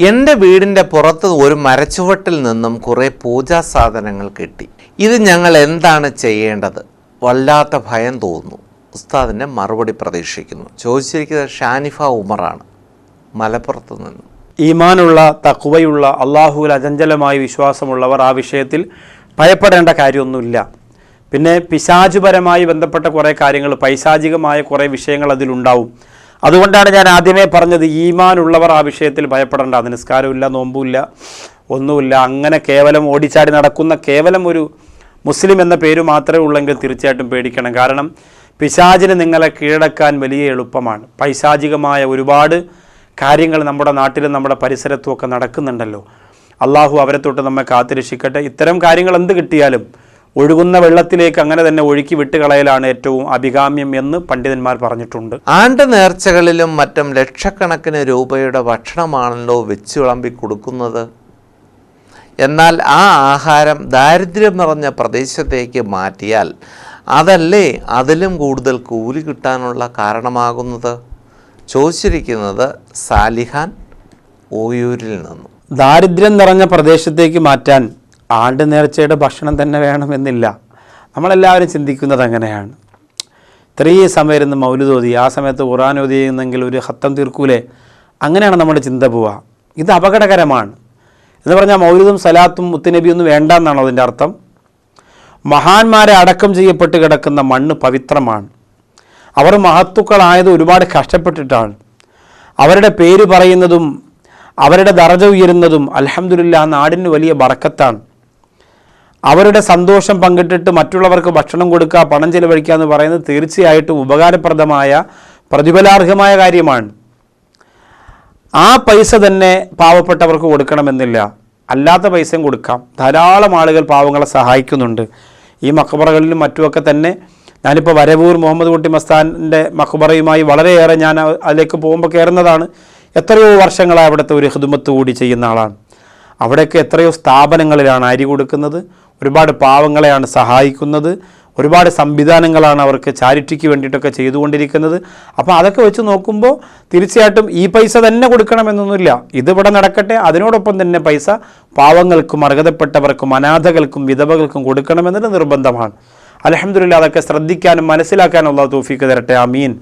എന്റെ വീടിന്റെ പുറത്ത് ഒരു മരച്ചുവട്ടിൽ നിന്നും കുറേ പൂജാ സാധനങ്ങൾ കിട്ടി. ഇത് ഞങ്ങൾ എന്താണ് ചെയ്യേണ്ടത്? വല്ലാത്ത ഭയം തോന്നുന്നു. ഉസ്താദിന്റെ മറുപടി പ്രതീക്ഷിക്കുന്നു. ചോദിച്ചിരിക്കുന്നത് ഷാനിഫ ഉമറാണ്. മലപ്പുറത്ത് നിന്നും. ഈമാനുള്ള തക്കുവയുള്ള അള്ളാഹുവിൽ അചഞ്ചലമായ വിശ്വാസമുള്ളവർ ആ വിഷയത്തിൽ ഭയപ്പെടേണ്ട കാര്യമൊന്നുമില്ല. പിന്നെ പിശാചുപരമായി ബന്ധപ്പെട്ട കുറേ കാര്യങ്ങൾ പൈശാചികമായ കുറേ വിഷയങ്ങൾ അതിലുണ്ടാവും. അതുകൊണ്ടാണ് ഞാൻ ആദ്യമേ പറഞ്ഞത് ഈമാനുള്ളവർ ആ വിഷയത്തിൽ ഭയപ്പെടേണ്ട. നിസ്കാരമില്ല നോമ്പുമില്ല ഒന്നുമില്ല. അങ്ങനെ കേവലം ഓടിച്ചാടി നടക്കുന്ന കേവലം ഒരു മുസ്ലിം എന്ന പേര് മാത്രമേ ഉള്ളെങ്കിൽ തീർച്ചയായിട്ടും പേടിക്കണം. കാരണം പിശാചിന് നിങ്ങളെ കീഴടക്കാൻ വലിയ എളുപ്പമാണ്. പൈശാചികമായ ഒരുപാട് കാര്യങ്ങൾ നമ്മുടെ നാട്ടിലും നമ്മുടെ പരിസരത്തും ഒക്കെ നടക്കുന്നുണ്ടല്ലോ. അള്ളാഹു അവരെ തൊട്ട് നമ്മെ കാത്തിരക്ഷിക്കട്ടെ. ഇത്തരം കാര്യങ്ങൾ എന്ത് കിട്ടിയാലും ഒഴുകുന്ന വെള്ളത്തിലേക്ക് അങ്ങനെ തന്നെ ഒഴുക്കി വിട്ടുകളയലാണ് ഏറ്റവും അഭികാമ്യം എന്ന് പണ്ഡിതന്മാർ പറഞ്ഞിട്ടുണ്ട്. ആണ്ട് നേർച്ചകളിലും മറ്റും ലക്ഷക്കണക്കിന് രൂപയുടെ ഭക്ഷണമാണല്ലോ വെച്ച് വിളമ്പി കൊടുക്കുന്നത്. എന്നാൽ ആ ആഹാരം ദാരിദ്ര്യം നിറഞ്ഞ പ്രദേശത്തേക്ക് മാറ്റിയാൽ അതല്ലേ അതിലും കൂടുതൽ കൂലി കിട്ടാനുള്ള കാരണമാകുന്നത്? ചോദിച്ചിരിക്കുന്നത് സാലിഹാൻ ഓയൂരിൽ നിന്നും. ദാരിദ്ര്യം നിറഞ്ഞ പ്രദേശത്തേക്ക് മാറ്റാൻ ആണ്ട് നേർച്ചയുടെ ഭക്ഷണം തന്നെ വേണമെന്നില്ല. നമ്മളെല്ലാവരും ചിന്തിക്കുന്നത് അങ്ങനെയാണ്. ഇത്രയും സമയം ഇരുന്ന് മൗലുതോതി ആ സമയത്ത് ഖുറാൻ ഓതി ചെയ്യുന്നെങ്കിൽ ഒരു ഹത്തം തീർക്കൂലേ? അങ്ങനെയാണ് നമ്മുടെ ചിന്ത പോവുക. ഇത് അപകടകരമാണ്. എന്ന് പറഞ്ഞാൽ മൗലുദും സലാത്തും മുത്തുനബിയൊന്നും വേണ്ട എന്നാണോ അതിന്റെ അർത്ഥം? മഹാന്മാരെ അടക്കം ചെയ്യപ്പെട്ട് കിടക്കുന്ന മണ്ണ് പവിത്രമാണ്. അവർ മഹത്തുക്കളായത് ഒരുപാട് കഷ്ടപ്പെട്ടിട്ടാണ്. അവരുടെ പേര് പറയുന്നതും അവരുടെ ദറജ ഉയരുന്നതും അലഹമുല്ല നാടിന് വലിയ ബറക്കത്താണ്. അവരുടെ സന്തോഷം പങ്കിട്ടിട്ട് മറ്റുള്ളവർക്ക് ഭക്ഷണം കൊടുക്കുക പണം ചെലവഴിക്കുക എന്ന് പറയുന്നത് തീർച്ചയായിട്ടും ഉപകാരപ്രദമായ പ്രതിഫലാർഹമായ കാര്യമാണ്. ആ പൈസ തന്നെ പാവപ്പെട്ടവർക്ക് കൊടുക്കണമെന്നില്ല. അല്ലാത്ത പൈസയും കൊടുക്കാം. ധാരാളം ആളുകൾ പാവങ്ങളെ സഹായിക്കുന്നുണ്ട്. ഈ മക്കബറകളിലും മറ്റുമൊക്കെ തന്നെ ഞാനിപ്പോൾ വരവൂർ മുഹമ്മദ് കുട്ടി മസ്താന്റെ മക്കബറയുമായി വളരെയേറെ ഞാൻ അതിലേക്ക് പോകുമ്പോൾ കയറുന്നതാണ്. എത്രയോ വർഷങ്ങളായി അവിടുത്തെ ഒരു ഹിദുമത്ത് കൂടി ചെയ്യുന്ന ആളാണ്. അവിടെയൊക്കെ എത്രയോ സ്ഥാപനങ്ങളിലാണ് അരി കൊടുക്കുന്നത്. ഒരുപാട് പാവങ്ങളെയാണ് സഹായിക്കുന്നത്. ഒരുപാട് സംവിധാനങ്ങളാണ് അവർക്ക് ചാരിറ്റിക്ക് വേണ്ടിയിട്ടൊക്കെ ചെയ്തുകൊണ്ടിരിക്കുന്നത്. അപ്പോൾ അതൊക്കെ വെച്ച് നോക്കുമ്പോൾ തീർച്ചയായിട്ടും ഈ പൈസ തന്നെ കൊടുക്കണമെന്നൊന്നുമില്ല. ഇതിവിടെ നടക്കട്ടെ അതിനോടൊപ്പം തന്നെ പൈസ പാവങ്ങൾക്കും അർഹതപ്പെട്ടവർക്കും അനാഥകൾക്കും വിധവകൾക്കും കൊടുക്കണമെന്നത് നിർബന്ധമാണ്. അലഹമില്ല അതൊക്കെ ശ്രദ്ധിക്കാനും മനസ്സിലാക്കാനും ഉള്ള തോഫിക്ക് തരട്ടെ. അമീൻ